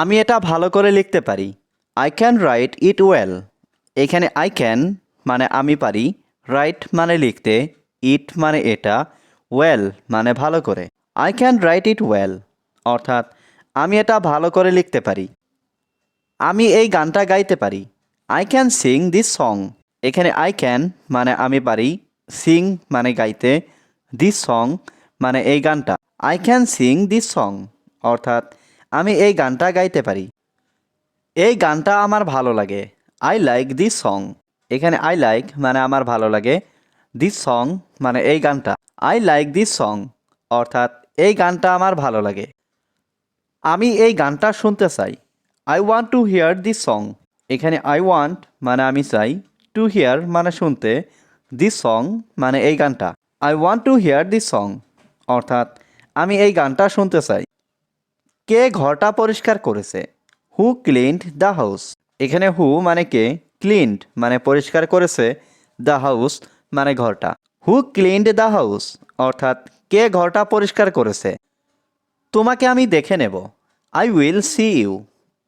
আমি এটা ভালো করে লিখতে পারি। I can write it well এখানে আই ক্যান মানে আমি পারি রাইট মানে লিখতে ইট মানে এটা ওয়েল মানে ভালো করে। I can write it well অর্থাৎ, আমি এটা ভালো করে লিখতে পারি। আমি এই গানটা গাইতে পারি। I can sing this song এখানে আই ক্যান মানে আমি পারি সিং মানে গাইতে দিস সং মানে এই গানটা। I can sing this song অর্থাৎ আমি এই গানটা গাইতে পারি। এই গানটা আমার ভালো লাগে। আই লাইক দিস সং এখানে আই লাইক মানে আমার ভালো লাগে। দিস সং মানে এই গানটা। আই লাইক দিস সং অর্থাৎ এই গানটা আমার ভালো লাগে। আমি এই গানটা শুনতে চাই। I want to hear this song এখানে আই ওয়ান্ট মানে আমি চাই। টু হিয়ার মানে শুনতে। দিস সং মানে এই গানটা। I want to hear this song অর্থাৎ আমি এই গানটা শুনতে চাই। কে ঘরটা পরিষ্কার করেছে? Who cleaned the house. এখানে হু মানে কে? ক্লিনড মানে পরিষ্কার করেছে দ্য হাউস মানে ঘরটা। হু ক্লিনড দ্য হাউস অর্থাৎ কে ঘরটা পরিষ্কার করেছে? তোমাকে আমি দেখে নেব। I will see you.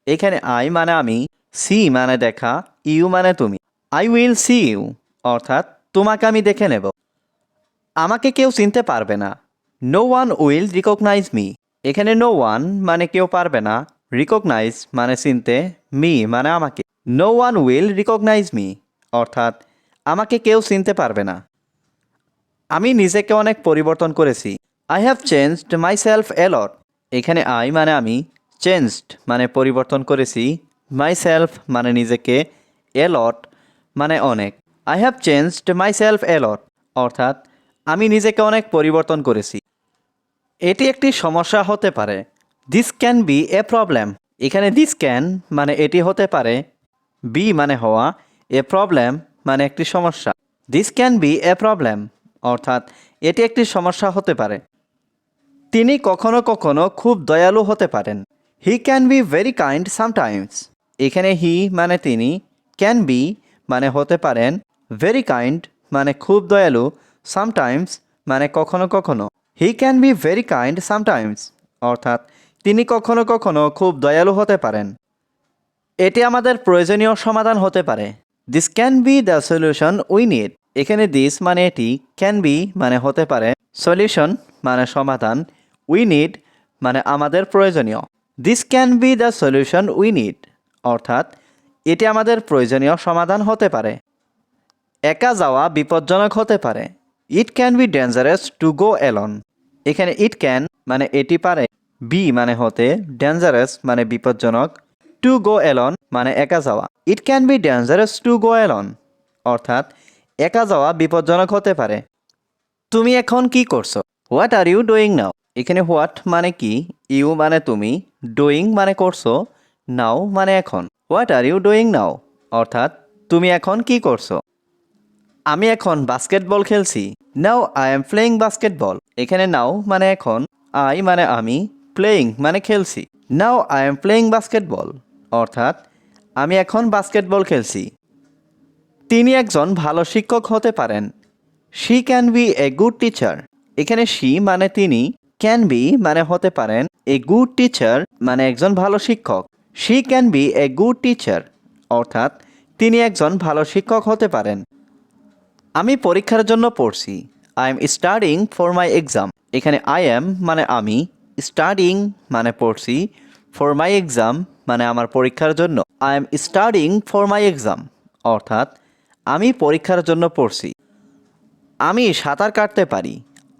এখানে আই মানে আমি, সি মানে দেখা, ইউ মানে তুমি। আই উইল সি ইউ অর্থাৎ তোমাকে আমি দেখে নেব। আমাকে কেউ চিনতে পারবে না। No one will recognise me. এখানে নো ওয়ান মানে কেউ পারবে না রিকগনাইজ মানে চিনতে মি মানে আমাকে। No one will recognise me অর্থাৎ আমাকে কেউ চিনতে পারবে না। আমি নিজেকে অনেক পরিবর্তন করেছি। I have changed myself a lot এখানে আই মানে আমি চেঞ্জড মানে পরিবর্তন করেছি। মাই সেলফ মানে নিজেকে এলট মানে অনেক। I have changed myself a lot অর্থাৎ আমি নিজেকে অনেক পরিবর্তন করেছি। এটি একটি সমস্যা হতে পারে। This can be a problem এখানে দিস ক্যান মানে এটি হতে পারে। বি মানে হওয়া। এ প্রবলেম মানে একটি সমস্যা। This can be a problem অর্থাৎ এটি একটি সমস্যা হতে পারে। তিনি কখনো কখনো খুব দয়ালু হতে পারেন। He can be very kind sometimes এখানে হি মানে তিনি। ক্যান বি মানে হতে পারেন। ভেরি কাইন্ড মানে খুব দয়ালু। সামটাইমস মানে কখনো কখনো। He can be very kind sometimes অর্থাৎ, তিনি কখনো কখনো খুব দয়ালু হতে পারেন। এটি আমাদের প্রয়োজনীয় সমাধান হতে পারে। This can be the solution we need এখানে দিস মানে এটি ক্যান বি মানে হতে পারে। সলিউশন মানে সমাধান। উই নিড মানে আমাদের প্রয়োজনীয়। This can be the solution we need অর্থাৎ, এটি আমাদের প্রয়োজনীয় সমাধান হতে পারে। একা যাওয়া বিপজ্জনক হতে পারে। It can be dangerous to go alone এখানে ইট ক্যান মানে এটি পারে বি মানে হতে ডেঞ্জারাস মানে বিপজ্জনক টু গো এলন মানে একা যাওয়া। It can be dangerous to go alone অর্থাৎ একা যাওয়া বিপজ্জনক হতে পারে। তুমি এখন কি করছ? What are you doing now এখানে হোয়াট মানে কি? ইউ মানে তুমি ডুইং মানে করছ নাও মানে এখন। What are you doing now অর্থাৎ তুমি এখন কি করছ? আমি এখন বাস্কেটবল খেলছি। Now I am playing basketball এখানে নাও মানে এখন আই মানে আমি প্লেয়িং মানে খেলছি। Now I am playing basketball অর্থাৎ, আমি এখন বাস্কেটবল খেলছি। তিনি একজন ভালো শিক্ষক হতে পারেন। She can be a good teacher এখানে শি মানে তিনি ক্যান বি মানে হতে পারেন এ গুড টিচার মানে একজন ভালো শিক্ষক। She can be a good teacher অর্থাৎ, তিনি একজন ভালো শিক্ষক হতে পারেন। আমি পরীক্ষার জন্য পড়ছি। I am studying for my exam এখানে আই এম মানে আমি স্টাডিং মানে পড়ছি ফর মাই এক্সাম মানে আমার পরীক্ষার জন্য। I am studying for my exam অর্থাৎ, আমি পরীক্ষার জন্য পড়ছি। আমি সাঁতার কাটতে পারি।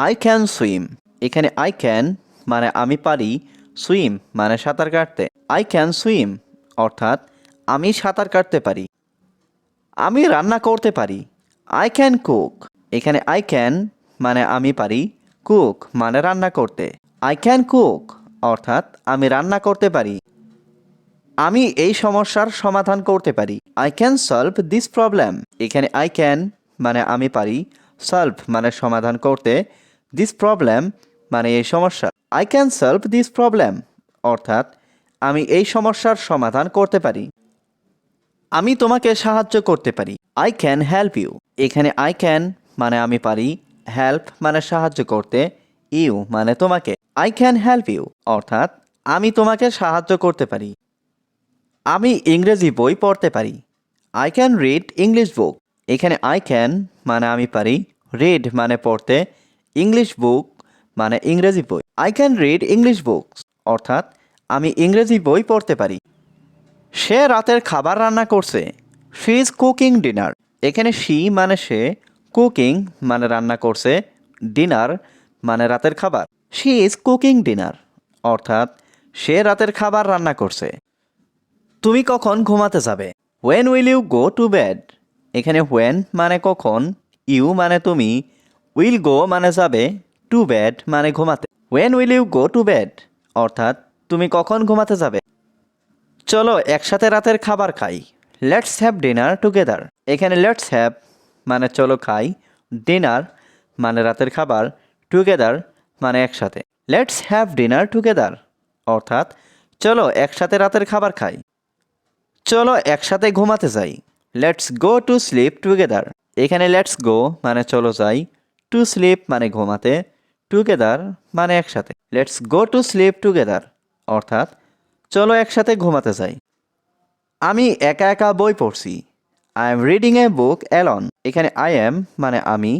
আই ক্যান সুইম এখানে আই ক্যান মানে আমি পারি সুইম মানে সাঁতার কাটতে। আই ক্যান সুইম অর্থাৎ, আমি সাঁতার কাটতে পারি। আমি রান্না করতে পারি। আই ক্যান কুক এখানে আই ক্যান মানে আমি পারি কুক মানে রান্না করতে। আই ক্যান কুক অর্থাৎ আমি রান্না করতে পারি। আমি এই সমস্যার সমাধান করতে পারি। I can solve this problem এখানে আই ক্যান মানে আমি পারি সলভ মানে সমাধান করতে। দিস প্রবলেম মানে এই সমস্যা। I can solve this problem অর্থাৎ আমি এই সমস্যার সমাধান করতে পারি। আমি তোমাকে সাহায্য করতে পারি। আই ক্যান হেল্প ইউ এখানে আই ক্যান মানে আমি পারি। হেল্প মানে সাহায্য করতে। ইউ মানে তোমাকে। আই ক্যান হেল্প ইউ অর্থাৎ আমি তোমাকে সাহায্য করতে পারি। আমি ইংরেজি বই পড়তে পারি। I can read English book এখানে আই ক্যান মানে আমি পারি। রিড মানে পড়তে। ইংলিশ বুক মানে ইংরেজি বই। I can read English books অর্থাৎ আমি ইংরেজি বই পড়তে পারি। সে রাতের খাবার রান্না করছে। শি ইজ কুকিং ডিনার এখানে শি মানে সে কুকিং মানে রান্না করছে। ডিনার মানে রাতের খাবার। শি ইজ কুকিং ডিনার অর্থাৎ, সে রাতের খাবার রান্না করছে। তুমি কখন ঘুমাতে যাবে? When will you go to bed এখানে ওয়েন মানে কখন ইউ মানে তুমি উইল গো মানে যাবে টু বেড মানে ঘুমাতে। When will you go to bed অর্থাৎ, তুমি কখন ঘুমাতে যাবে? চলো একসাথে রাতের খাবার খাই। লেটস হ্যাভ ডিনার টুগেদার এখানে লেটস হ্যাভ মানে চলো খাই। ডিনার মানে রাতের খাবার। টুগেদার মানে একসাথে। লেটস হ্যাভ ডিনার টুগেদার অর্থাৎ চলো একসাথে রাতের খাবার খাই। চলো একসাথে ঘুমাতে যাই। Let's go to sleep together এখানে লেটস গো মানে চলো যাই। টু স্লিপ মানে ঘুমাতে। টুগেদার মানে একসাথে। Let's go to sleep together অর্থাৎ চলো একসাথে ঘুমাতে যাই। আমি একা একা বই পড়ছি। I am reading a book alone এখানে আই এম মানে আমি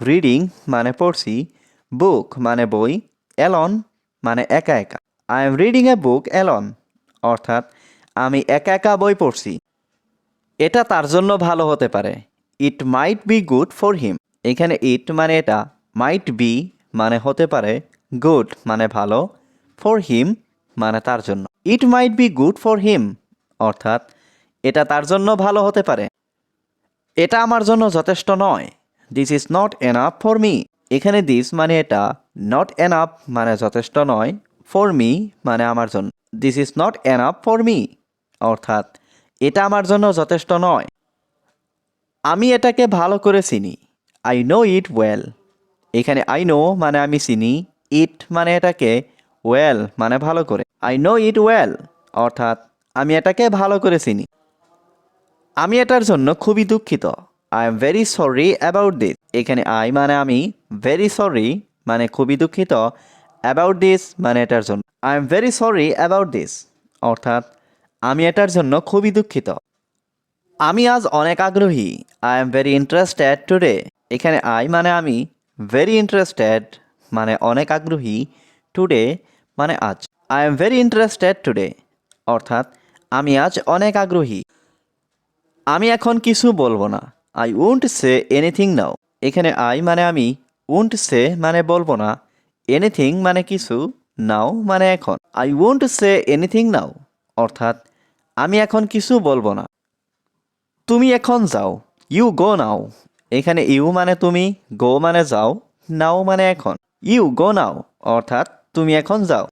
রিডিং মানে পড়ছি বুক মানে বই অ্যালন মানে একা একা। I am reading a book alone অর্থাৎ আমি একা একা বই পড়ছি। এটা তার জন্য ভালো হতে পারে। It might be good for him এখানে ইট মানে এটা মাইট বি মানে হতে পারে গুড মানে ভালো ফর হিম মানে তার জন্য। It might be good for him অর্থাৎ, এটা তার জন্য ভালো হতে পারে। এটা আমার জন্য যথেষ্ট নয়। This is not enough for me এখানে দিস মানে এটা নট এনাফ মানে যথেষ্ট নয় ফর মি মানে আমার জন্য। This is not enough for me অর্থাৎ, এটা আমার জন্য যথেষ্ট নয়। আমি এটাকে ভালো করে চিনি। আই নো ইট ওয়েল এখানে আই নো মানে আমি চিনি। ইট মানে এটাকে ওয়েল মানে ভালো করে। আই নো ইট ওয়েল অর্থাৎ আমি এটাকে ভালো করে চিনি। আমি এটার জন্য খুবই দুঃখিত। I am very sorry about this এখানে আই মানে আমি ভেরি সরি মানে খুবই দুঃখিত অ্যাবাউট দিস মানে এটার জন্য। I am very sorry about this অর্থাৎ আমি এটার জন্য খুবই দুঃখিত। আমি আজ অনেক আগ্রহী। I am very interested today এখানে আই মানে আমি ভেরি ইন্টারেস্টেড মানে অনেক আগ্রহী টুডে মানে আজ। I am very interested today অর্থাৎ আমি আজ অনেক আগ্রহী। আমি এখন কিছু বলব না। I won't say anything now এখানে আই মানে আমি উন্ট সে মানে বলব না। এনিথিং মানে কিছু নাও মানে এখন। I won't say anything now অর্থাৎ আমি এখন কিছু বলব না। তুমি এখন যাও। ইউ গো নাও এখানে ইউ মানে তুমি গো মানে যাও নাও মানে এখন। ইউ গো নাও অর্থাৎ তুমি এখন যাও।